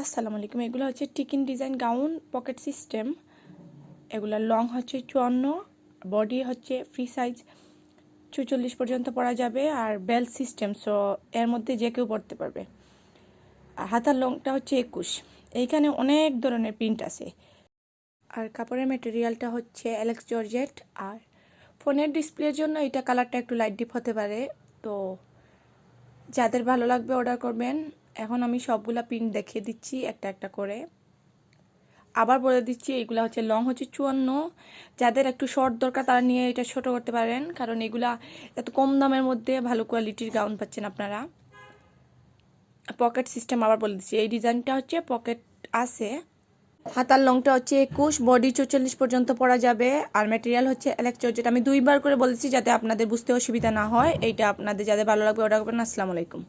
আসসালামু আলাইকুম। এগুলো হচ্ছে টিকিন ডিজাইন গাউন, পকেট সিস্টেম। এগুলো লং হচ্ছে চুয়ান্ন, বডি হচ্ছে ফ্রি সাইজ চুচল্লিশ পর্যন্ত পরা যাবে, আর বেল সিস্টেম সো এর মধ্যে যে কেউ পরতে পারবে। আর হাতার লংটা হচ্ছে একুশ। এইখানে অনেক ধরনের প্রিন্ট আছে। আর কাপড়ের মেটেরিয়ালটা হচ্ছে অ্যালেক্স জর্জেট আর ফোনের ডিসপ্লের জন্য এটা কালারটা একটু লাইট ডিপ হতে পারে, তো যাদের ভালো লাগবে অর্ডার করবেন, এখন আমি সবগুলা প্রিন্ট দেখিয়ে দিচ্ছি একটা একটা করে। আবার বলে দিচ্ছি, এগুলা হচ্ছে লং হচ্ছে চুয়ান্ন। যাদের একটু শর্ট দরকার, তারা নিয়ে এটা ছোট করতে পারেন, কারণ এগুলা এত কম দামের মধ্যে ভালো কোয়ালিটির গাউন পাচ্ছেন আপনারা। পকেট সিস্টেম আবার বলে দিচ্ছি, এই ডিজাইনটা হচ্ছে পকেট আছে। হাতার লংটা হচ্ছে একুশ বডি চৌচল্লিশ পর্যন্ত পরা যাবে। আর ম্যাটেরিয়াল হচ্ছে এলেকচর যেটা। আমি দুইবার করে বলেছি যাতে আপনাদের বুঝতে অসুবিধা না হয়। এইটা আপনাদের যাদের ভালো লাগবে অর্ডার করবেন আসসালামু আলাইকুম।